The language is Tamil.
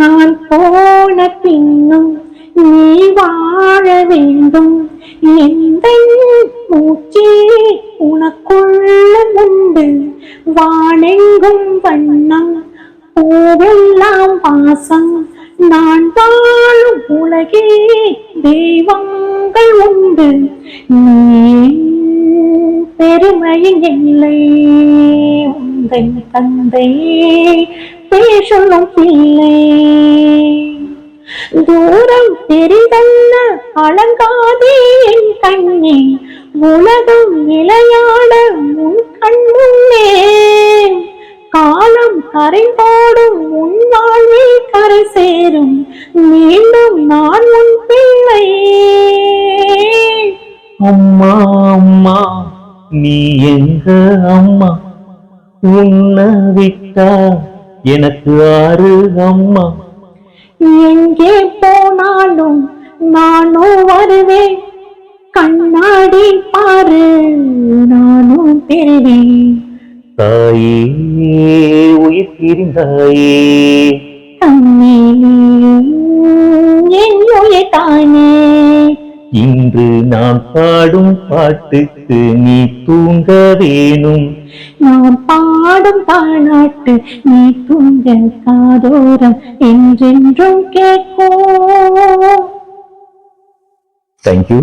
நான் போன பின்னும் நீ வாழ வேண்டும். எந்த மூச்சே உனக்குள்ள உண்டு. வானெங்கும் வண்ணம் பூவெல்லாம் பாசம் நான் வாழும் உலகே தெய்வங்கள் உண்டு. நீ பெருமையின் இல்லை. உங்கள் தந்தை பேசும் பிள்ளை. தூரம் தெரிதல்ல அலங்காதே என் கண்ணே. உலகம் விளையாட உன் கண்முன்னே. காலம் கரைந்தோடும் உன் வாழ்வில் கரை சேரும் மீண்டும் நான் உன் பிள்ளை. அம்மா அம்மா நீ எங்க அம்மா? உன்னை விட்டா எனக்கு ஆறு அம்மா எங்கே போனாலும் நானும் வருவேன். கண்ணாடி பாரு நானும் பெறுவேன். தாயே உயிர் பிரிந்தாயே தன்னிலும் என் உயிர் தானே. இன்று நான் பாடும் பாட்டுக்கு நீ தூங்க வேணும். நான் பாடும் பாராட்டு நீ தூங்க காதோரம் என்றென்றும் கேட்கும் தேங்க்யூ